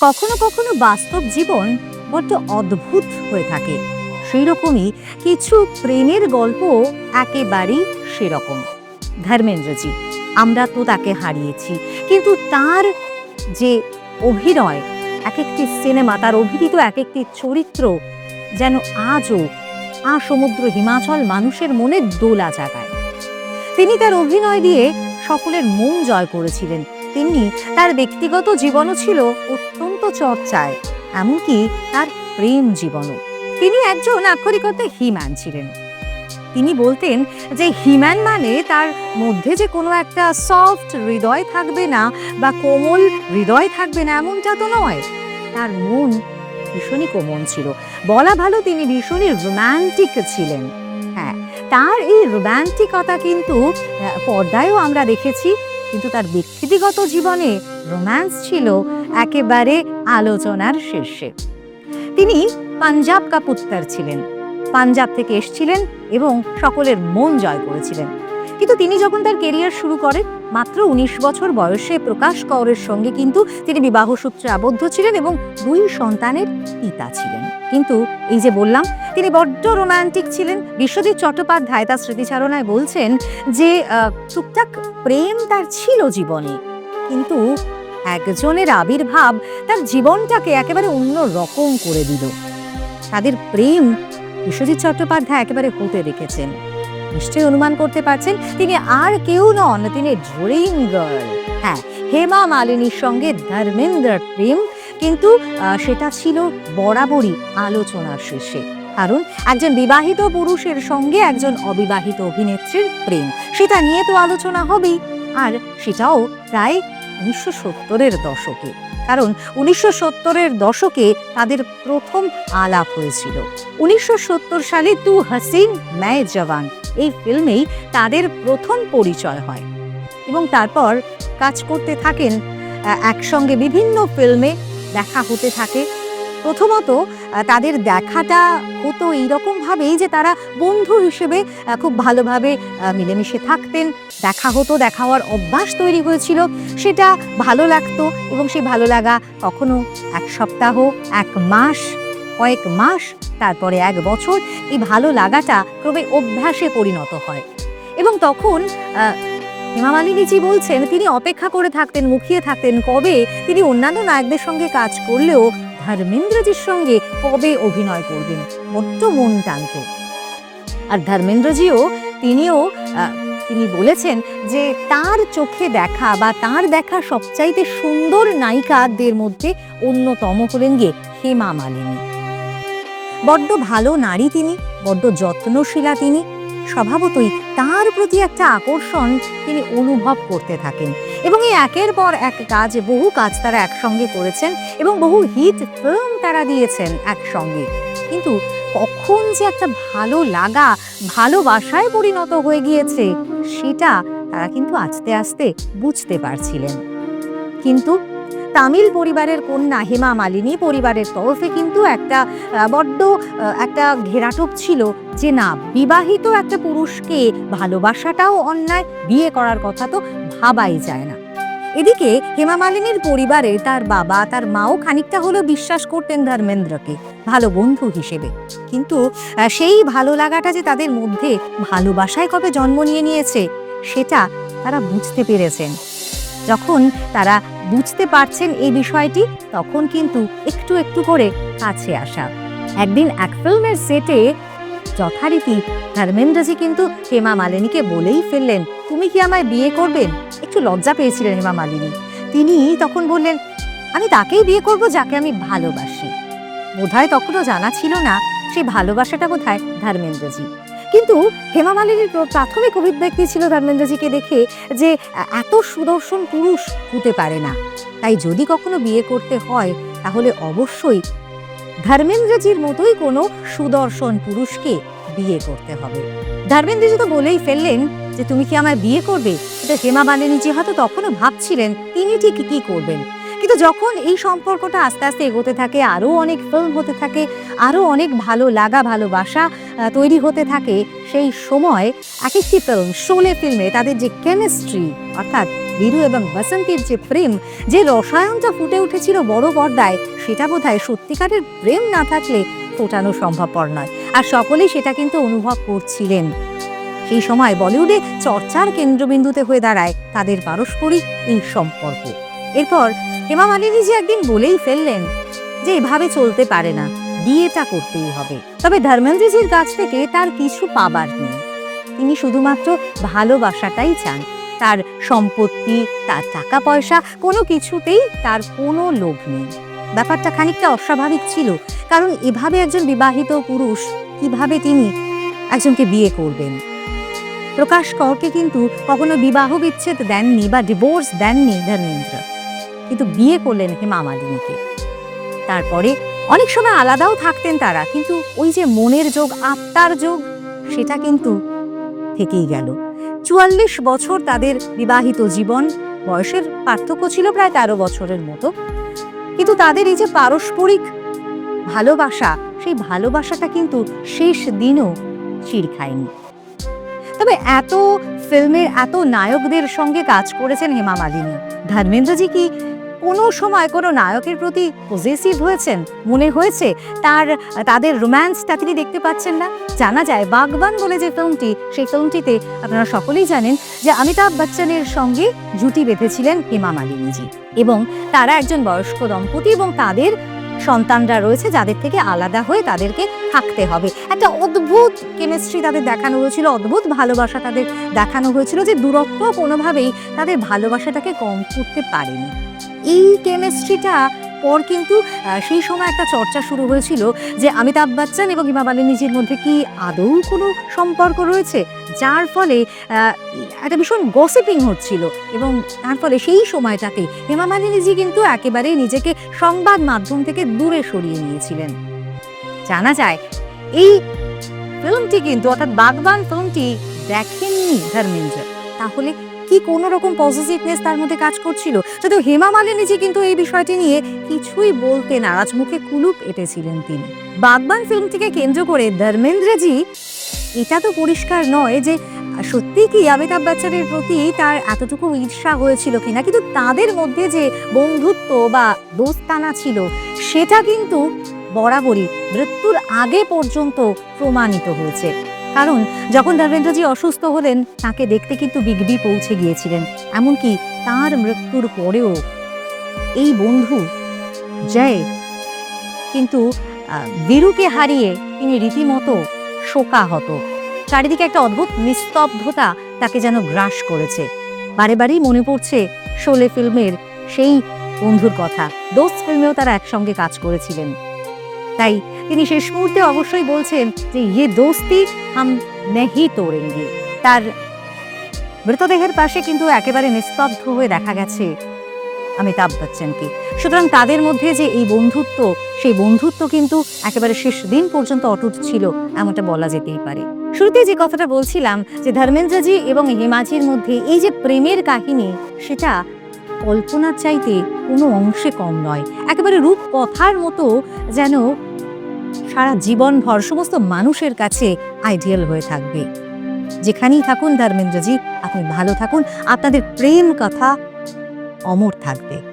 কখনো কখনো বাস্তব জীবন বড্ড অদ্ভুত হয়ে থাকে। সেই রকমই কিছু প্রেমের গল্প একেবারেই সেরকম। ধর্মেন্দ্রজি, আমরা তো তাকে হারিয়েছি, কিন্তু তার যে অভিনয় এক একটি সিনেমা, তার অভিনীত এক একটি চরিত্র যেন আজও আ সমুদ্র হিমাচল মানুষের মনে দোলা জাগায়। তিনি তার অভিনয় দিয়ে সকলের মন জয় করেছিলেন। তেমনি তার ব্যক্তিগত জীবনও ছিল অত্যন্ত চর্চায়, এমনকি তার প্রেম জীবনও। তিনি একজন আক্ষরিকতে হিম্যান ছিলেন। তিনি বলতেন যে হিম্যান মানে তার মধ্যে যে কোনো একটা সফট হৃদয় থাকবে না বা কোমল হৃদয় থাকবে না, এমনটা তো নয়। তার মন ভীষণই কোমল ছিল। বলা ভালো তিনি ভীষণই রোম্যান্টিক ছিলেন। হ্যাঁ তার এই রোম্যান্টিকতা কিন্তু পর্দায়ও আমরা দেখেছি, কিন্তু তার ব্যক্তিগত জীবনে রোম্যান্স ছিল একেবারে আলোচনার শীর্ষে। তিনি পাঞ্জাব কাপুত্তার ছিলেন। পাঞ্জাব থেকে এসছিলেন এবং সকলের মন জয় করেছিলেন। কিন্তু তিনি যখন তার কেরিয়ার শুরু করেন, মাত্র উনিশ বছর বয়সে প্রকাশ কৌরের সঙ্গে কিন্তু তিনি বিবাহ সূত্রে আবদ্ধ ছিলেন এবং দুই সন্তানের পিতা ছিলেন। কিন্তু এই যে বললাম, তিনি বড্ড রোমান্টিক ছিলেন। বিশ্বজিৎ চট্টোপাধ্যায় তার স্মৃতিচারণায় বলছেন যে টুকটাক প্রেম তার ছিল জীবনে, কিন্তু একজনের আবির্ভাব তার জীবনটাকে একেবারে অন্য রকম করে দিল। তাদের প্রেম বিশ্বজিৎ চট্টোপাধ্যায় একেবারে হতে রেখেছেন নিশ্চয়ই অনুমান করতে পারছেন, তিনি আর কেউ নন, তিনি ড্রিম গার্ল হ্যাঁ হেমা মালিনীর সঙ্গে ধর্মেন্দ্রর প্রেম, কিন্তু সেটা ছিল বরাবরই আলোচনার শীর্ষে কারণ, একজন বিবাহিত পুরুষের সঙ্গে একজন অবিবাহিত অভিনেত্রীর প্রেম, সেটা নিয়ে তো আলোচনা হবেই। আর সেটাও প্রায় উনিশশো সত্তরের দশকে, কারণ উনিশশো সত্তরের দশকে তাদের প্রথম আলাপ হয়েছিল। উনিশশো সত্তর সালে তু হাসিন ম্যায় জওয়ান, এই ফিল্মেই তাদের প্রথম পরিচয় হয়। এবং তারপর কাজ করতে থাকেন একসঙ্গে বিভিন্ন ফিল্মে দেখা হতে থাকে। প্রথমত তাদের দেখাটা হতো এইরকম ভাবেই যে তারা বন্ধু হিসেবে খুব ভালোভাবে মিলেমিশে থাকতেন। দেখা হতো দেখা হওয়ার অভ্যাস তৈরি হয়েছিল। সেটা ভালো লাগতো এবং সেই ভালো লাগা কখনো এক সপ্তাহ এক মাস কয়েক মাস তারপরে এক বছর এই ভালো লাগাটা ক্রমে অভ্যাসে পরিণত হয়। এবং তখন আহ, হেমা মালিনীজি বলছেন তিনি অপেক্ষা করে থাকতেন মুখিয়ে থাকতেন কবে? তিনি অন্যান্য নায়কদের সঙ্গে কাজ করলেও ধর্মেন্দ্রজির সঙ্গে কবে অভিনয় করবেন? বড্ড মন টানত। আর ধর্মেন্দ্রজিও তিনিও তিনি বলেছেন যে তার চোখে দেখা বা তার দেখা সবচাইতে সুন্দর নায়িকাদের মধ্যে অন্যতম হলেন গিয়ে হেমা মালিনী। বড্ড ভালো নারী তিনি, বড্ড যত্নশীলা তিনি স্বভাবতই তার প্রতি একটা আকর্ষণ তিনি অনুভব করতে থাকেন। এবং এই একের পর এক কাজ, বহু কাজ তারা একসঙ্গে করেছেন এবং বহু হিট ফিল্ম তারা দিয়েছেন একসঙ্গে। কিন্তু কখন যে একটা ভালো লাগা ভালোবাসায় পরিণত হয়ে গিয়েছে, সেটা তারা কিন্তু আস্তে আস্তে বুঝতে পারছিলেন। কিন্তু তামিল পরিবারের কন্যা হেমা মালিনী পরিবারের তরফে কিন্তু একটা বড্ড একটা ঘেরাটোপ ছিল যে না, বিবাহিত একটা পুরুষকে ভালোবাসাটাও অন্যায়, বিয়ে করার কথা তো ভাবাই যায় না। এদিকে হেমা মালিনীর পরিবারে তার বাবা, তার মাও খানিকটা হলেও বিশ্বাস করতেন ধর্মেন্দ্রকে, ভালো বন্ধু হিসেবে। কিন্তু সেই ভালো লাগাটা যে তাদের মধ্যে ভালোবাসায় কবে জন্ম নিয়ে নিয়েছে, সেটা তারা বুঝতে পেরেছেন। যখন তারা বুঝতে পারছেন এই বিষয়টি, তখন কিন্তু একটু একটু করে কাছে আসা। একদিন এক ফিল্মের সেটে যথারীতি ধর্মেন্দ্রজি কিন্তু হেমা মালিনীকে বলেই ফেললেন, তুমি কি আমায় বিয়ে করবেন একটু লজ্জা পেয়েছিলেন হেমা মালিনী। তিনি তখন বললেন, আমি তাকেই বিয়ে করব যাকে আমি ভালোবাসি। বোধহয় তখনও জানা ছিল না সেই ভালোবাসাটা বোধহয় ধর্মেন্দ্রজি কিন্তু হেমা মালিনীর প্র- প্রাথমিক অভিব্যক্তি ছিল ধর্মেন্দ্রজিকে দেখে যে এত সুদর্শন পুরুষ হতে পারে না। তাই যদি কখনো বিয়ে করতে হয়, তাহলে অবশ্যই ধর্মেন্দ্রজির মতোই কোনো সুদর্শন পুরুষকে বিয়ে করতে হবে। ধর্মেন্দ্রজি তো বলেই ফেললেন যে, তুমি কি আমায় বিয়ে করবে? এটা হেমা মালিনীজি হয়তো তখনও ভাবছিলেন, তিনি ঠিক কি করবেন? কিন্তু যখন এই সম্পর্কটা আস্তে আস্তে এগোতে থাকে, আরও অনেক ফিল্ম হতে থাকে, আরও অনেক ভালো লাগা ভালোবাসা তৈরি হতে থাকে, সেই সময় এক একটি ফিল্ম শোলে ফিল্মে তাদের যে কেমিস্ট্রি অর্থাৎ বীরু এবং বসন্তীর যে প্রেম, যে রসায়নটা ফুটে উঠেছিল বড় পর্দায়, সেটা বোধহয় সত্যিকারের প্রেম না থাকলে ফোটানো সম্ভবপর নয়। আর সকলেই সেটা কিন্তু অনুভব করছিলেন। সেই সময় বলিউডে চর্চার কেন্দ্রবিন্দুতে হয়ে দাঁড়ায় তাদের পারস্পরিক এই সম্পর্ক। এরপর হেমা মালিনী যে একদিন বলেই ফেললেন যে এভাবে চলতে পারে না, বিয়েটা করতেই হবে। তবে ধর্মেন্দ্রজির কাছ থেকে তার কিছু পাবার নেই। তিনি শুধুমাত্র ভালোবাসাটাই চান। তার সম্পত্তি, তার টাকা পয়সা কোনো কিছুতেই তার কোনো লোভ নেই। ব্যাপারটা খানিকটা অস্বাভাবিক ছিল, কারণ এভাবে একজন বিবাহিত পুরুষ কীভাবে তিনি একজনকে বিয়ে করবেন? প্রকাশ করকে কিন্তু কখনো বিবাহ বিচ্ছেদ দেননি বা ডিভোর্স দেননি ধর্মেন্দ্র। কিন্তু বিয়ে করলেন হেমা মালিনীকে। তারপরে অনেক সময় আলাদাও থাকতেন তারা, কিন্তু ওই যে মনের যোগ, আত্মার যোগ, সেটা কিন্তু থেকেই গেল। চুয়াল্লিশ বছর তাদের বিবাহিত জীবন, বয়সের পার্থক্য ছিল প্রায় তেরো বছরের মতো। কিন্তু তাদের এই যে পারস্পরিক ভালোবাসা, সেই ভালোবাসাটা কিন্তু শেষ দিনও চির খায়নি। তবে এত ফিল্মের এত নায়কদের সঙ্গে কাজ করেছেন হেমা মালিনী। ধর্মেন্দ্রজি কি কোনো সময় কোনো নায়কের প্রতি পজেসিভ হয়েছেন? মনে হয়েছে তার, তাদের রোম্যান্সটা তিনি দেখতে পাচ্ছেন না? জানা যায় বাগবান বলে যে ফিল্মটি, সেই ফিল্মটিতে আপনারা সকলেই জানেন যে অমিতাভ বচ্চনের সঙ্গে জুটি বেঁধেছিলেন হেমা মালিনীজি এবং তারা একজন বয়স্ক দম্পতি এবং তাদের সন্তানরা রয়েছে যাদের থেকে আলাদা হয়ে তাদেরকে থাকতে হবে। একটা অদ্ভুত কেমিস্ট্রি তাদের দেখানো হয়েছিল, অদ্ভুত ভালোবাসা তাদের দেখানো হয়েছিল যে দূরত্ব কোনোভাবেই তাদের ভালোবাসাটাকে কম করতে পারেনি। এই কেমিস্ট্রিটা পর কিন্তু সেই সময় একটা চর্চা শুরু হয়েছিল যে অমিতাভ বচ্চন এবং হিমা মালিনীজির মধ্যে কি আদৌ কোনো সম্পর্ক রয়েছে? যার ফলে একটা ভীষণ গসিপিং হচ্ছিল এবং তার ফলে সেই সময়টাকে হেমা মালিনীজি কিন্তু একেবারে নিজেকে সংবাদ মাধ্যম থেকে দূরে সরিয়ে নিয়েছিলেন। জানা যায়, এই ফিল্মটি কিন্তু, অর্থাৎ বাগবান ফিল্মটি দেখেননি ধর্মেন্দ্র। তাহলে কি কোনো রকম পজিটিভনেস তার মধ্যে কাজ করছিল? যদিও হেমা মালিনীজি কিন্তু এই বিষয়টি নিয়ে কিছুই বলতে নারাজ মুখে কুলুপ এঁটেছিলেন তিনি। বাগবান ফিল্মটিকে কেন্দ্র করে ধর্মেন্দ্রজি, এটা তো পরিষ্কার নয় যে সত্যি কি অমিতাভ বচ্চনের প্রতি তার এতটুকু ঈর্ষা হয়েছিল কিনা, কিন্তু তাদের মধ্যে যে বন্ধুত্ব বা দোস্তানা ছিল, সেটা কিন্তু বরাবরই মৃত্যুর আগে পর্যন্ত প্রমাণিত হয়েছে। কারণ যখন ধর্মেন্দ্রজি অসুস্থ হলেন, তাকে দেখতে কিন্তু বিগবি পৌঁছে গিয়েছিলেন। এমনকি তার মৃত্যুর পরেও। এই বন্ধু জয়। কিন্তু বীরুকে হারিয়ে তিনি রীতিমতো শোকাহত। চারিদিকে একটা অদ্ভুত নিস্তব্ধতা তাকে যেন গ্রাস করেছে। বারে বারেই মনে পড়ছে শোলে ফিল্মের সেই বন্ধুর কথা। দোস্ত ফিল্মেও তারা একসঙ্গে কাজ করেছিলেন। তাই তিনি শেষ মুহূর্তে অবশ্যই বলছেন যে ইয়ে দোস্তি, হাম নেহি তোড়েঙ্গে। তার মৃতদেহের পাশে কিন্তু একেবারে নিস্তব্ধ হয়ে দেখা গেছে অমিতাভ বচ্চনকে। সুতরাং তাদের মধ্যে যে এই বন্ধুত্ব, সেই বন্ধুত্ব কিন্তু একেবারে শেষ দিন পর্যন্ত অটুট ছিল, এমনটা বলা যেতেই পারে। শুরুতে যে কথাটা বলছিলাম যে, ধর্মেন্দ্রজি এবং হেমাজির মধ্যে এই যে প্রেমের কাহিনী, সেটা কল্পনার চাইতে কোনো অংশে কম নয়। একেবারে রূপ কথার মতো যেন সারা জীবনভর সমস্ত মানুষের কাছে আইডিয়াল হয়ে থাকবে। যেখানেই থাকুন, ধর্মেন্দ্রজি, আপনি ভালো থাকুন। আপনাদের প্রেম কথা অমর থাকবে।